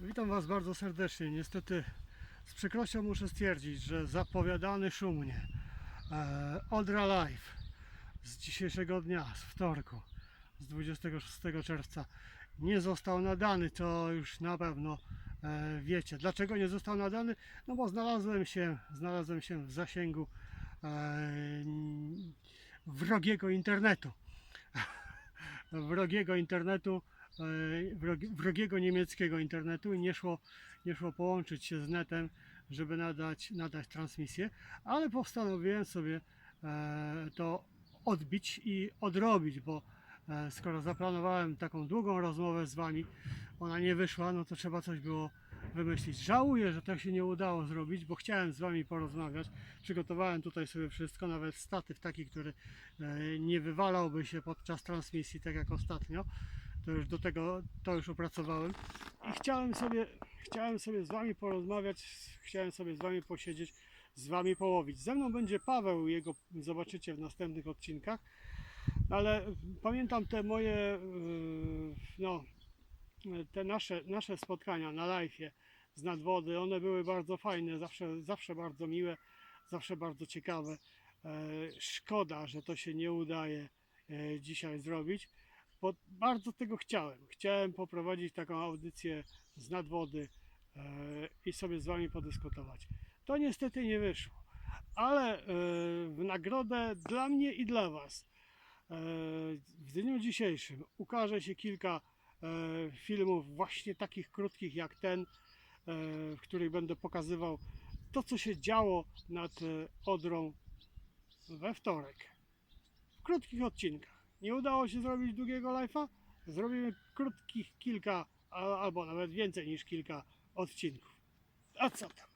Witam Was bardzo serdecznie. Niestety z przykrością muszę stwierdzić, że zapowiadany szumnie e, Odra Live z dzisiejszego dnia, z wtorku, z 26 czerwca nie został nadany, to już na pewno e, wiecie. Dlaczego nie został nadany? No bo znalazłem się, znalazłem się w zasięgu e, wrogiego internetu. Wrogiego internetu e, wrogi- wrogiego niemieckiego internetu i nie szło, nie szło połączyć się z netem, żeby nadać, nadać transmisję, ale postanowiłem sobie e, to odbić i odrobić, bo e, skoro zaplanowałem taką długą rozmowę z Wami, ona nie wyszła, no to trzeba coś było wymyślić. Żałuję, że tak się nie udało zrobić, bo chciałem z Wami porozmawiać. Przygotowałem tutaj sobie wszystko, nawet statyw taki, który e, nie wywalałby się podczas transmisji, tak jak ostatnio. To już do tego, to już opracowałem. I chciałem sobie, chciałem sobie z Wami porozmawiać, chciałem sobie z Wami posiedzieć, z Wami połowić. Ze mną będzie Paweł, jego zobaczycie w następnych odcinkach. Ale pamiętam te moje, yy, no, te nasze, nasze spotkania na live'ie z nadwody, one były bardzo fajne, zawsze, zawsze bardzo miłe, zawsze bardzo ciekawe. E, Szkoda, że to się nie udaje e, dzisiaj zrobić, bo bardzo tego chciałem. Chciałem poprowadzić taką audycję z nadwody e, i sobie z Wami podyskutować. To niestety nie wyszło, ale w nagrodę dla mnie i dla Was w dniu dzisiejszym ukaże się kilka filmów właśnie takich krótkich jak ten, e, w których będę pokazywał to, co się działo nad e, Odrą we wtorek. W krótkich odcinkach. Nie udało się zrobić długiego live'a? Zrobimy krótkich kilka, albo nawet więcej niż kilka odcinków. A co tam?